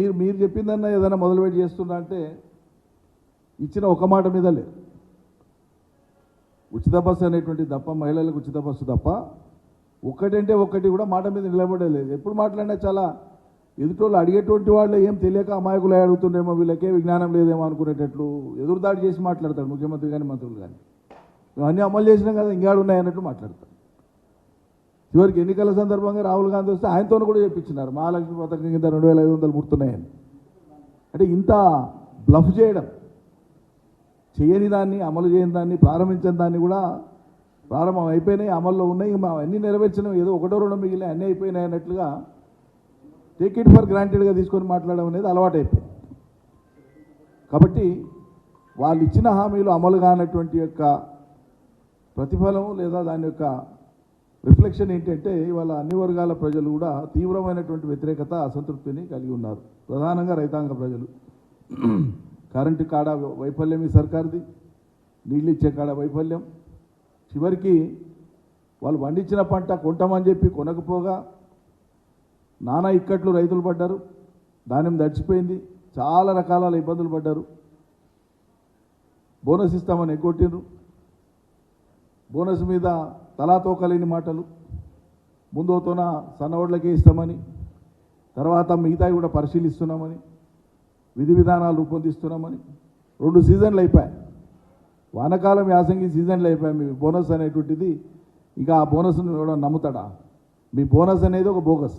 మీరు మీరు చెప్పిందన్నా ఏదైనా మొదలుపెట్టి చేస్తున్నా అంటే ఇచ్చిన ఒక మాట మీద లేదు ఉచిత బస్సు అనేటువంటి తప్ప మహిళలకు ఉచిత బస్సు తప్ప ఒక్కటంటే ఒక్కటి కూడా మాట మీద నిలబడలేదు. ఎప్పుడు మాట్లాడినా చాలా ఎదుటోళ్ళు అడిగేటువంటి వాళ్ళు ఏం తెలియక అమాయకులు అడుగుతుండేమో వీళ్ళకే విజ్ఞానం లేదేమో అనుకునేటట్లు ఎదురుదాడి చేసి మాట్లాడతాడు ముఖ్యమంత్రి కానీ మంత్రులు కానీ అన్నీ అమలు చేసినాం కదా ఇంకాడు ఉన్నాయి అన్నట్టు మాట్లాడతాడు. చివరికి ఎన్నికల సందర్భంగా రాహుల్ గాంధీ వస్తే ఆయనతో కూడా చెప్పించినారు మహాలక్ష్మి పథకం కింద రెండు వేల ఐదు వందలు పుడుతున్నాయని అంటే ఇంత బ్లఫ్ చేయడం చేయని దాన్ని అమలు చేయని దాన్ని ప్రారంభించిన దాన్ని కూడా ప్రారంభం అయిపోయినాయి అమల్లో ఉన్నాయి. మా నెరవేర్చినాం ఏదో ఒకటో రెండో మిగిలిన అన్నీ అయిపోయినాయి అన్నట్లుగా టేక్ ఇట్ ఫర్ గ్రాంటెడ్గా తీసుకొని మాట్లాడడం అనేది అలవాటైపోయింది. కాబట్టి వాళ్ళు ఇచ్చిన హామీలు అమలు కానటువంటి యొక్క ప్రతిఫలం లేదా దాని యొక్క రిఫ్లెక్షన్ ఏంటంటే ఇవాళ అన్ని వర్గాల ప్రజలు కూడా తీవ్రమైనటువంటి వ్యతిరేకత అసంతృప్తిని కలిగి ఉన్నారు. ప్రధానంగా రైతాంగ ప్రజలు. కరెంటు కాడ వైఫల్యం ఈ సర్కార్ది నీళ్ళు ఇచ్చే కాడ వైఫల్యం. చివరికి వాళ్ళు పండించిన పంట కొంటామని చెప్పి కొనకపోగా నానా ఇక్కట్లు రైతులు పడ్డారు ధాన్యం దడిచిపోయింది చాలా రకాల ఇబ్బందులు పడ్డారు. బోనస్ ఇస్తామని ఎగ్గొట్టిండ్రు. బోనస్ మీద తలాతోకలేని మాటలు ముందుతోన సన్నోడ్లకే ఇస్తామని తర్వాత మిగతావి కూడా పరిశీలిస్తున్నామని విధి విధానాలు రూపొందిస్తున్నామని. రెండు సీజన్లు అయిపోయాయి. వానకాలం యాసంగి సీజన్లు అయిపోయాయి. మీ బోనస్ అనేటువంటిది ఇంకా ఆ బోనస్ను ఎవడో నమ్ముతాడా? మీ బోనస్ అనేది ఒక బోగస్.